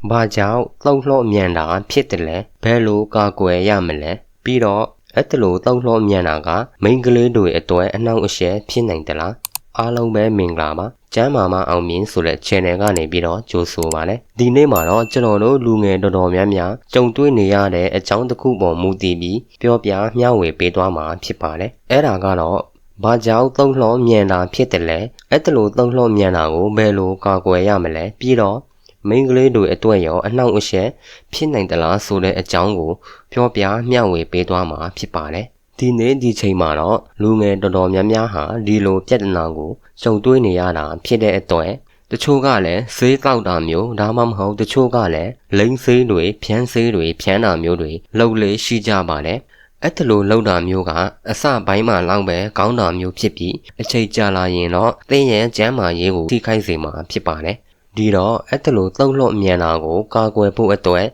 ။ဘာကြောင့်လှုပ်လှော့မြန်တာဖြစ်တယ်လဲ။ဘယ်လိုကာကွယ်ရမလဲ။ပြီးတော့အဲ့တလို့လှုပ်လှော့မြန်တာကမိန်းကလေးတွေအတွက်အနှောင့်အယှက်ဖြစ်နိုင်သလား။အားလုံးပဲမင်္ဂလာပါ။ကျမ်းမာမအောင်မြင်ဆိုတဲ့ channel ကနေပြီးတော့ကြိုဆိုပါလေဒီနေ့မှာတော့ကျွန်တော်တို့လူငယ်တော်တော်များများကြုံတွေ့နေရတဲ့အကြောင်းတစ်ခုပေါ်မူတည်ပြီးပြောပြမျှဝေပေးသွားမှာဖြစ်ပါတယ်အဲ့ဒါကတော့ဘာကြောင့်သုံးလှော်မြန်တာဖြစ်တယ်လဲအဲ့တလို့သုံးလှော်မြန်တာကိုဘယ်လိုကာကွယ်ရမလဲပြီးတော့ မိန်းကလေးတွေအတွက်ရောအနှောင့်အယှက်ဖြစ်နိုင်သလားဆိုတဲ့အကြောင်းကိုပြောပြမျှဝေပေးသွားမှာဖြစ်ပါတယ်ဒီနေ့ဒီချိန်မှာတော့လူငယ်တော်တော်များများဟာဒီလိုပြဿနာကိုကြုံတွေ့နေရတာဖြစ်တဲ့အတွက်တချို့ကလည်းဈေးတောက်တာမျိုးဒါမှမဟုတ်တချို့ကလည်းလိမ့်ဆေးတွေဖြန်းဆေးတွေဖြန်းတာမျိုးတွေလုပ်လေရှိကြပါတယ်အဲ့တလိုလောက်တာမျိုးကအစပိုင်းမှာလောက်ပဲကောင်းတာမျိုးဖြစ်ပြီးအချိန်ကြာလာရင်တော့သင်ရဲ့ကျမ်းမာရေးကိုထိခိုက်စေမှာဖြစ်ပါတယ် ဒီတော့အဲ့တလိုသုံးလို့မြန်တာကိုကာကွယ်ဖို့အတွက်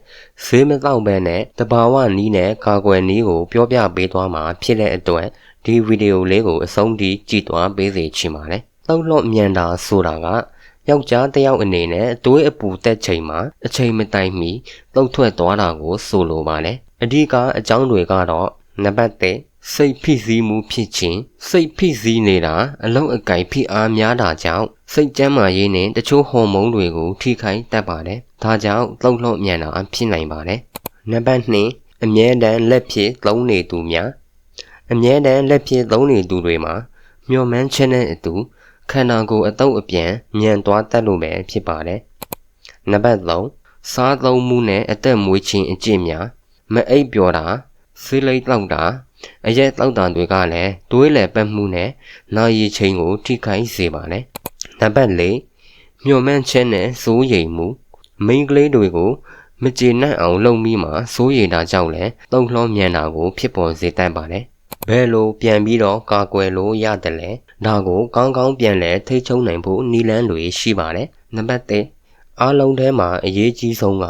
ဈေးမတော့ဘဲနဲ့တဘာဝနီးနဲ့ကာကွယ်နီးကိုပြောပြပေးသွားမှာဖြစ်တဲ့အတွက်ဒီဗီဒီယိုလေးကိုအဆုံးထိကြည့်သွားပေးစေချင်ပါတယ်။သုံးလို့မြန်တာဆိုတာကယောက်ျားတစ်ယောက်အနေနဲ့တွေးအပူတက်ချိန်မှာအချိန်မတိုင်မီတုတ်ထွက်သွားတာကိုဆိုလိုပါတယ်။အဓိကအကြောင်းတွေကတော့နံပါတ်1စိတ်ဖိစီးမှုဖြစ်ခြင်းစိတ်ဖိစီးနေတာအလုံးအကင်ဖိအားများတာကြောင့် စိတ်ကျန်းမာရေးနဲ့တချို့ဟော်မုန်းတွေကိုထိခိုက်တတ်ပါတယ်။ဒါကြောင့်လှုပ်လှုပ်မြန်တာဖြစ်နိုင်ပါတယ်။နံပါတ်2အမြဲတမ်းလက်ဖြစ်သုံးနေသူများအမြဲတမ်းလက်ဖြစ်သုံးနေသူတွေမှာမျော်မှန်းခြင်းနဲ့အတူခန္ဓာကိုယ်အတုပ်အပြန်ညံသွားတတ်လို့ပဲဖြစ်ပါတယ်။နံပါတ်3စားသုံးမှုနဲ့အသက်မွေးခြင်းအကျင့်များမအိပ်ပျော်တာဆေးလိပ်တောက်တာအရက်တောက်တာတွေကလည်းတွေးလည်ပတ်မှုနဲ့နာရီချိန်ကိုထိခိုက်စေပါတယ်။ နံပါတ်4မျော်မှန်းခြင်းနဲ့စိုးရိမ်မှုမိန်းကလေးတွေကိုမကျေနပ်အောင်လုပ်မိမှာစိုးရိမ်တာကြောင့်လည်းတုံ့လှောမြန်တာကိုဖြစ်ပေါ်စေတတ်ပါတယ်။ဘယ်လိုပြန်ပြီးတော့ကာကွယ်လို့ရတယ်လဲဒါကိုကောင်းကောင်းပြန်လဲထိချုံနိုင်ဖို့နီလန်းတွေရှိပါတယ်နံပါတ်1အားလုံးထဲမှာအရေးကြီးဆုံးက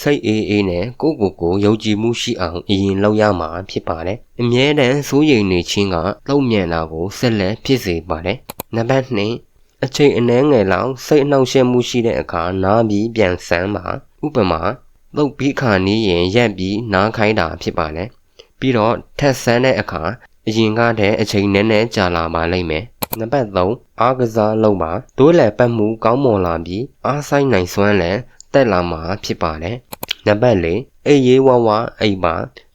စိတ်အေးအေးနဲ့ကိုယ့်ကိုယ်ကိုယုံကြည်မှုရှိအောင်အရင်လုပ်ရမှာဖြစ်ပါတယ်အမြဲတမ်းစိုးရိမ်နေခြင်းကတုံ့ပြန်တာကိုဆက်လက်ဖြစ်စေပါတယ်နံပါတ်2 အချိန်အနည်းငယ်လောက်စိတ်အနှောင့်အယှက်မှုရှိတဲ့အခါနားပြီးပြန်ဆန်းပါဥပမာသုတ်ပြီးခါနီးရင်ရက်ပြီးနားခိုင်းတာဖြစ်ပါတယ်ပြီးတော့ထက်ဆန်းတဲ့အခါအရင်ကတည်းအချိန်နည်းနည်းကြာလာပါလိမ့်မယ်နံပါတ်3အားကစားလုပ်ပါဒိုးလည်ပတ်မှုကောင်းမွန်လာပြီးအားဆိုင်နိုင်စွမ်းလည်းတက်လာမှာဖြစ်ပါတယ်နံပါတ်4အိပ်ရေးဝဝအိပ်ပါ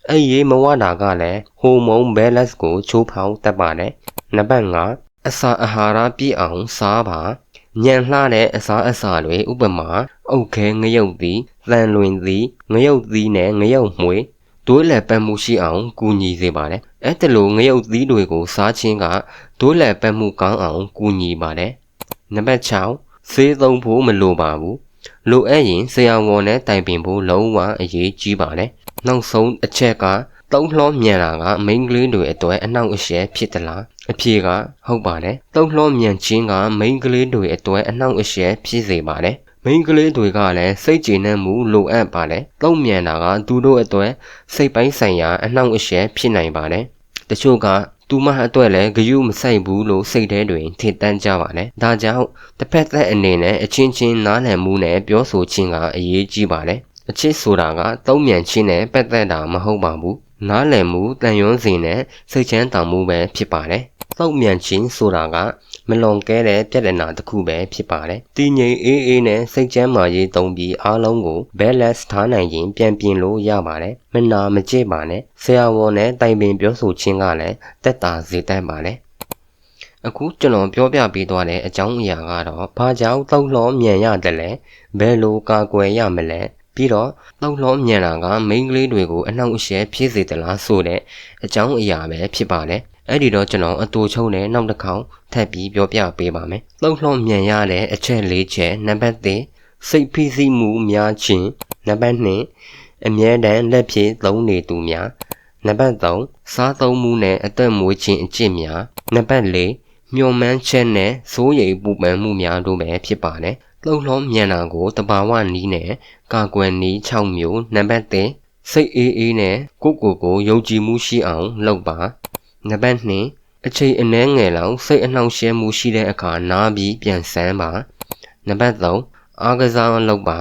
အိပ်ရေးမဝတာကလည်းဟိုမုန်းဘဲလက်စ်ကိုချိုးဖောင်းတတ်ပါတယ်နံပါတ်5 အစာအာဟာရပြည့်အောင်စားပါညံလှတဲ့အစားအစာတွေဥပမာအုတ်ခဲငရုတ်သီးသံလွင်သီးငရုတ်သီးနဲ့ငရုတ်မှွေဒိုးလက်ပတ်မှုရှိအောင်ကူညီစေပါတယ်။အဲ့တလိုငရုတ်သီးတွေကိုစားခြင်းကဒိုးလက်ပတ်မှုကောင်းအောင်ကူညီပါတယ်။နံပါတ်6ဆေးသုံးဖို့မလိုပါဘူး။လိုအပ်ရင်ဆရာဝန်နဲ့တိုင်ပင်ဖို့လုံးဝအရေးကြီးပါတယ်။နောက်ဆုံးအချက်က သုံးလှောမြန်တာကမိန်းကလေးတွေအတွက်အနှောင့်အယှက်ဖြစ်သလားအဖြေကဟုတ်ပါတယ်သုံးလှောမြန်ခြင်းကမိန်းကလေးတွေအတွက်အနှောင့်အယှက်ဖြစ်စေပါတယ်မိန်းကလေးတွေကလည်းစိတ်ကျေနပ်မှုလိုအပ်ပါတယ်။တုံ့ပြန်တာကသူတို့အတွက်စိတ်ပိုင်းဆိုင်ရာအနှောင့်အယှက်ဖြစ်နိုင်ပါတယ်။တချို့ကသူမအတွက်လည်းဂယုမဆိုင်ဘူးလို့စိတ်ထဲတွင်ထင်တမ်းကြပါတယ်။ဒါကြောင့်တစ်ဖက်သက်အနေနဲ့အချင်းချင်းနားလည်မှုနဲ့ပြောဆိုခြင်းကအရေးကြီးပါတယ်။အချစ်ဆိုတာကတုံ့ပြန်ခြင်းနဲ့ပတ်သက်တာမဟုတ်ပါဘူး။ နားလည်မှုတန်ရွန်းစီနဲ့စိတ်ချမ်းသာမှုပဲဖြစ်ပါတယ်။တုံ့ပြန်ခြင်းဆိုတာကမလွန်ကဲတဲ့ပြဿနာတစ်ခုပဲဖြစ်ပါတယ်။တည်ငြိမ်အေးအေးနဲ့စိတ်ချမ်းသာရေးသုံးပြီးအားလုံးကို balance ထားနိုင်ရင်ပြန်ပြင်လို့ရပါတယ်။မနာမကြည့်ပါနဲ့။ဆရာဝန်နဲ့တိုင်ပင်ပြောဆိုခြင်းကလည်းတက်တာစေတတ်ပါတယ်။အခုကျွန်တော်ပြောပြပေးသွားတဲ့အကြောင်းအရာကတော့ဘာကြောင့်သုံးလောမြန်ရတယ်လဲဘယ်လိုကာကွယ်ရမလဲ ပြီးတော့သုံးလောမြန်တာကမိန်းကလေးတွေကိုအနှောင့်အယှက်ဖြစ်စေသလားဆိုတဲ့အကြောင်းအရာပဲဖြစ်ပါတယ်အဲ့ဒီတော့ကျွန်တော်အတူချုံနဲ့နောက်တစ်ခေါက်ထပ်ပြီးပြောပြပေးပါမယ်။လှုပ်လှော်မြန်ရတဲ့အချက်၄ချက်နံပါတ်1စိတ်ဖိစီးမှုများခြင်းနံပါတ်2အမြဲတမ်းလက်ဖြင့်သုံးနေသူများနံပါတ်3စားသုံးမှုနဲ့အသက်မွေးခြင်းအကျင့်များနံပါတ်4မျောမှန်းချက်နဲ့စိုးရိမ်ပူပန်မှုများတို့ပဲဖြစ်ပါတယ်။ လှုပ်လှော်မြန်တာကိုတဘာဝနီးနဲ့ကာကွယ်နီး6မျိုးနံပါတ်1စိတ်အေးအေးနဲ့ကိုယ့်ကိုယ်ကိုယုံကြည်မှုရှိအောင်လုပ်ပါနံပါတ်2အချိန်အနည်းငယ်လောက်စိတ်အနှောင့်အယှက်မှုရှိတဲ့အခါနားပြီးပြန်ဆန်းပါနံပါတ်3အားကစားလုပ်ပါ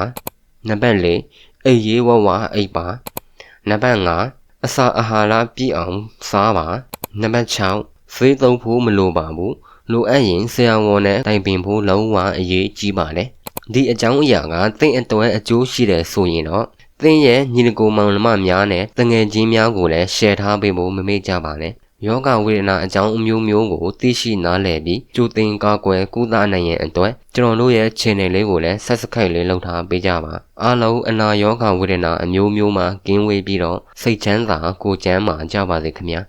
နံပါတ်၄အိပ်ရေးဝဝအိပ်ပါနံပါတ်5အစာအာဟာရပြည့်အောင်စားပါနံပါတ်6ဖေးသုံးဖို့မလိုပါဘူး လိုအပ်ရင်ဆရာဝန်နဲ့တိုင်ပင်ဖို့လုံးဝအရေးကြီးပါတယ်ဒီအကြောင်းအရာကသင်အတွက်အကျိုးရှိတယ်ဆိုရင်တော့သင်ရဲ့ညီနကိုမောင်နှမများနဲ့တငယ်ချင်းများကိုလည်း share ထားပေးဖို့မမေ့ကြပါနဲ့ယောဂဝေဒနာအကြောင်းအမျိုးမျိုးကိုသိရှိနားလည်ပြီးကြိုတင်ကာကွယ်ကုသနိုင်ရန်အတွက်ကျွန်တော်တို့ရဲ့ channel လေးကိုလည်း subscribe လေးလုပ်ထားပေးကြပါအားလုံးအနာယောဂဝေဒနာအမျိုးမျိုးမှာကင်းဝေးပြီးတော့စိတ်ချမ်းသာကိုယ်ချမ်းသာကြပါစေခင်ဗျာ